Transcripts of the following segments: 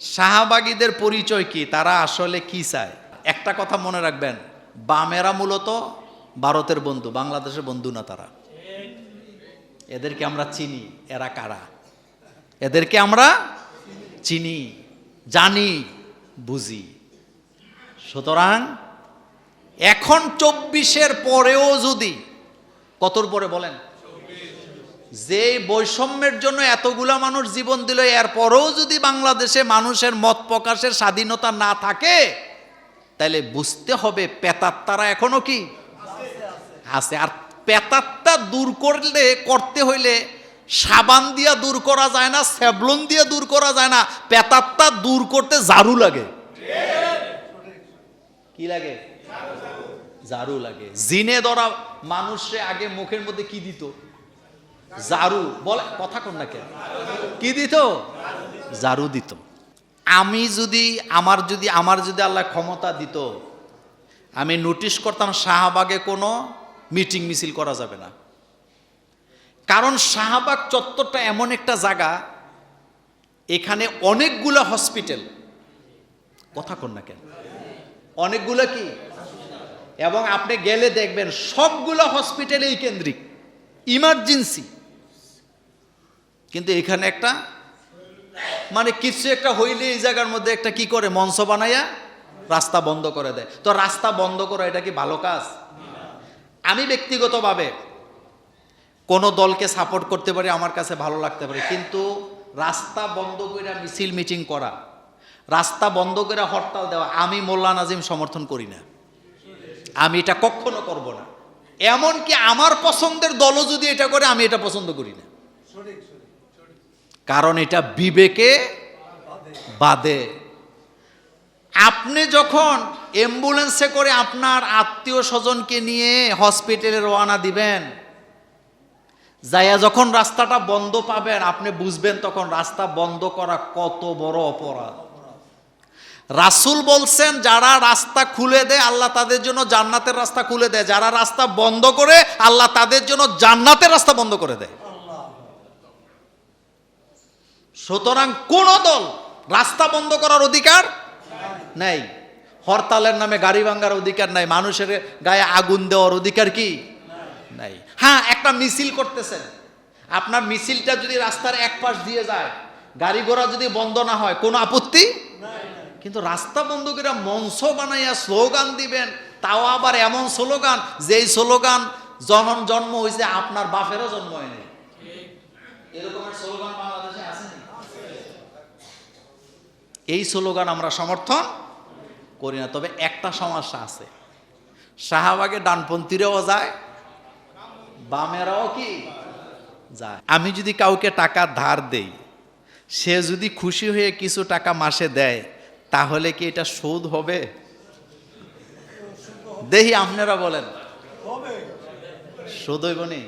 শাহবাগীদের পরিচয় কি? তারা আসলে কি চায়? একটা কথা মনে রাখবেন, বামেরা মূলত ভারতের বন্ধু, বাংলাদেশের বন্ধু না তারা। এদেরকে আমরা চিনি, এরা কারা? এদেরকে আমরা চিনি, জানি, বুঝি। সুতরাং এখন চব্বিশের পরেও যদি, কতর পরে বলেন? যে বৈষম্যের জন্য এতগুলা মানুষ জীবন দিল এর পরেও যদি বাংলাদেশে মানুষের মত প্রকাশের স্বাধীনতা না থাকে তাহলে বুঝতে হবে পেতাত্তারা এখনও কি? আছে। আর পেতাত্তা দূর করলে, করতে হইলে সাবান দিয়া দূর করা যায় না স্যাবলন দিয়ে দূর করা যায় না। পেতাত্তা দূর করতে ঝাড়ু লাগে। কি লাগে? ঝাড়ু লাগে। জিনে ধরা মানুষে আগে মুখের মধ্যে কি দিত? ঝাড়ু, বলে, কথা কোন না কেন? কি দিত? জারু দিত। আমি যদি, আমার যদি আমার যদি আল্লাহ ক্ষমতা দিত, আমি নোটিশ করতাম শাহবাগে কোনো মিটিং মিছিল করা যাবে না। কারণ শাহবাগ চত্বরটা এমন একটা জায়গা, এখানে অনেকগুলো হসপিটাল কথা কোন না কেন? অনেকগুলো কি? এবং আপনি গেলে দেখবেন সবগুলো হসপিটালেই কেন্দ্রিক। ইমার্জেন্সি কিন্তু এখানে একটা মানে কিছু একটা হইলে এই জায়গার মধ্যে একটা কি করে, মঞ্চ বানাইয়া রাস্তা বন্ধ করে দেয়। তো রাস্তা বন্ধ করা, এটা কি ভালো কাজ? আমি ব্যক্তিগতভাবে কোনো দলকে সাপোর্ট করতে পারি, আমার কাছে ভালো লাগতে পারে, কিন্তু রাস্তা বন্ধ করে মিছিল মিটিং করা, রাস্তা বন্ধ করে হরতাল দেওয়া, আমি মোল্লা নাজিম সমর্থন করি না। আমি এটা কখনো করব না। এমনকি আমার পছন্দের দলও যদি এটা করে, আমি এটা পছন্দ করি না। কারণ এটা বিবেকে বাদে। আপনি যখন অ্যাম্বুলেন্সে করে আপনার আত্মীয় স্বজনকে নিয়ে হসপিটালে রওনা দিবেন, যাইয়া যখন রাস্তাটা বন্ধ পাবেন, আপনি বুঝবেন তখন রাস্তা বন্ধ করা কত বড় অপরাধ। রাসুল বলছেন, যারা রাস্তা খুলে দেয়, আল্লাহ তাদের জন্য জান্নাতের রাস্তা খুলে দেয়। যারা রাস্তা বন্ধ করে, আল্লাহ তাদের জন্য জান্নাতের রাস্তা বন্ধ করে দেয়। সুতরাং কোন দল রাস্তা বন্ধ করার অধিকার নাই। হরতালের নামে গাড়ি ভাঙ্গার অধিকার নাই। মানুষের গায়ে আগুন দেওয়ার অধিকার কি? নাই। হ্যাঁ একটা মিছিল করতেছেন। আপনার মিছিলটা যদি রাস্তার এক পাশ দিয়ে যায়, গাড়ি ঘোড়া যদি বন্ধ না হয়, কোনো আপত্তি? কিন্তু রাস্তা বন্ধ করে মঞ্চ বানাইয়া স্লোগান দিবেন, তাও আবার এমন স্লোগান, যেই স্লোগান যখন জন্ম হয়েছে আপনার বাপেরও জন্ম হয়নি। এরকমের স্লোগান বাংলাদেশে আছে নি? এই স্লোগান আমরা সমর্থন করি না তবে একটা সমস্যা আছে। শাহবাগে ডানপন্থীরাও যায় বামেরাও কি যায়। আমি যদি কাউকে টাকা ধার দেই সে যদি খুশি হয়ে কিছু টাকা মাসে দেয় তাহলে কি এটা সুদ হবে? দেখি আপনারা বলেন। সুদ হইব নি?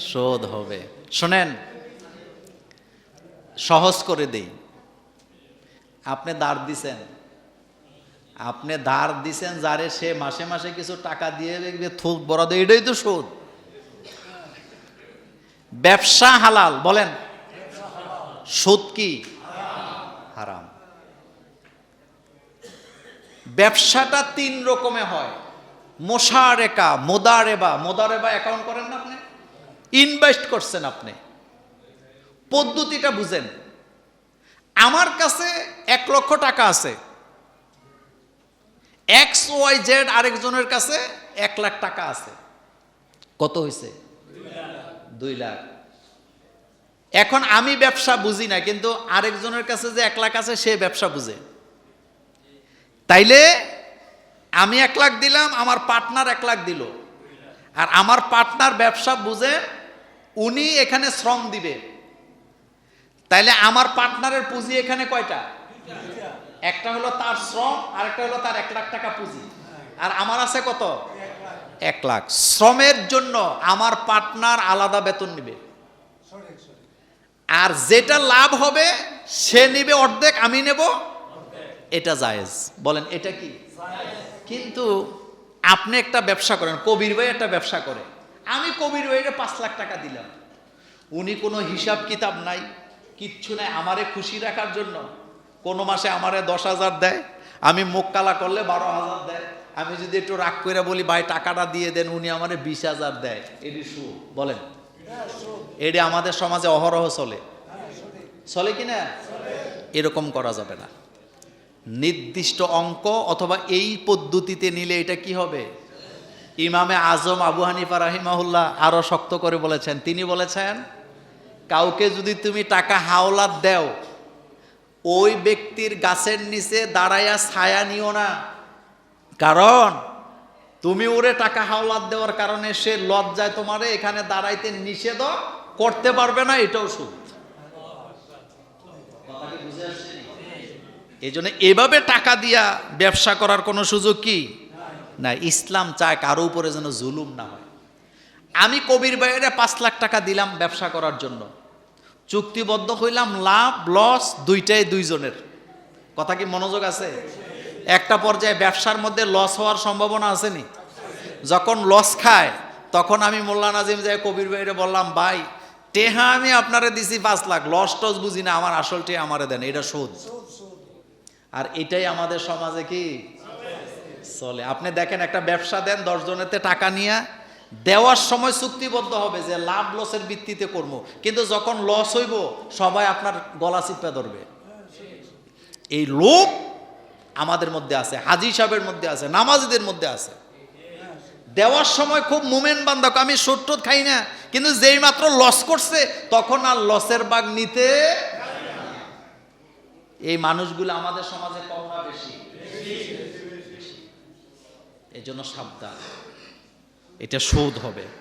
শোধ হবে। শোনেন, সহজ করে দেই। আপনি দাঁড় দিছেন। আপনি ধার দিছেন যারে সে মাসে মাসে কিছু টাকা দিয়ে দেখবে থুক বরাদ এটাই তো সুদ ব্যবসা হালাল, বলেন। সুদ কি? হারাম। ব্যবসাটা তিন রকমে হয়। মোশারেকা, মোদারেবা। মোদারেবা অ্যাকাউন্ট করেন না আপনি? ইনভেস্ট করছেন আপনি। পদ্ধতিটা বুঝেন। আমার কাছে এক লক্ষ টাকা আছে। এক্স, ওয়াই, জেড আরেকজনের কাছে এক লাখ টাকা আছে। কত হয়েছে? দুই লাখ। এখন আমি ব্যবসা বুঝি না, কিন্তু আরেকজনের কাছে যে এক লাখ আছে, সে ব্যবসা বুঝে। তাইলে আমি এক লাখ দিলাম, আমার পার্টনার এক লাখ দিল। আর আমার পার্টনার ব্যবসা বুঝে উনি এখানে শ্রম দিবে। তাইলে আমার পার্টনারের পুঁজি এখানে কয়টা? একটা হলো তার শ্রম আর একটা হলো তার এক লাখ টাকা পুঁজি। আর আমার আছে কত? এক লাখ। শ্রমের জন্য আমার পার্টনার আলাদা বেতন নিবে। আর যেটা লাভ হবে, সে নিবে অর্ধেক, আমি নেব এটা জায়েজ। বলেন, এটা কি? কিন্তু আপনি একটা ব্যবসা করেন, কবির ভাই একটা ব্যবসা করে। আমি কবির ভাইয়ের পাঁচ লাখ টাকা দিলাম। উনি কোনো হিসাব কিতাব নাই, কিচ্ছু নাই, আমারে খুশি রাখার জন্য। কোনো মাসে আমারে দশ হাজার দেয়, আমি মুখ কালা করলে বারো হাজার দেয়। আমি যদি একটু রাগ করে বলি, ভাই, টাকাটা দিয়ে দেন, উনি আমারে বিশ হাজার দেয়। এটি সু বলেন। এটি আমাদের সমাজে অহরহ চলে। চলে কি না? এরকম করা যাবে না। নির্দিষ্ট অঙ্ক অথবা এই পদ্ধতিতে নিলে এটা কি হবে? ইমামে আজম আবু হানিফা রাহিমাহুল্লাহ আরও শক্ত করে বলেছেন। তিনি বলেছেন, কাউকে যদি তুমি টাকা হাওলাত দেও, ওই ব্যক্তির গাছের নিচে দাঁড়াইয়া ছায়া নিও না। কারণ, তুমি ওরে টাকা হাওলাত দেওয়ার কারণে সে লজ্জায় তোমারে এখানে দাঁড়াইতে নিষেধ করতে পারবে না, এটাও সুদ এই জন্য এভাবে টাকা দিয়া ব্যবসা করার কোনো সুযোগ কি? না ইসলাম চায় কারও উপরে যেন জুলুম না হয়। আমি কবির বাইরে পাঁচ লাখ টাকা দিলাম ব্যবসা করার জন্য। চুক্তিবদ্ধ হইলাম, লাভ, লস দুইটাই দুইজনের। কথা কি মনোযোগ আছে? একটা পর্যায়ে ব্যবসার মধ্যে লস হওয়ার সম্ভাবনা আসেনি। যখন লস খায়, তখন আমি মোল্লা নাজিম যাই কবির বাইরে বললাম, ভাই, টেহা আমি আপনারে দিছি পাঁচ লাখ, লস টস বুঝি না, আমার আসলটি আমারে দেন, এটা শোধ। আর এটাই আমাদের সমাজে কি চলে। আপনি দেখেন একটা ব্যবসা দেন দশ জনেতে টাকা নিয়ে দেওয়ার সময় চুক্তিবদ্ধ হবে যে লাভ লসের ভিত্তিতে করব। কিন্তু যখন লস হইব, সবাই আপনার গলা চিপা ধরবে। এই লোক আমাদের মধ্যে আছে, হাজি সাহেবের মধ্যে আছে, নামাজিদের মধ্যে আছে। দেওয়ার সময় খুব মুমেন্ট বান্ধব, আমি সট্ট খাই না, কিন্তু যেই মাত্র লস করছে, তখন আর লসের বাগ নিতে এই মানুষগুলো আমাদের সমাজে কম না বেশি? এই জন্য সাবধান। এটা শোধ হবে।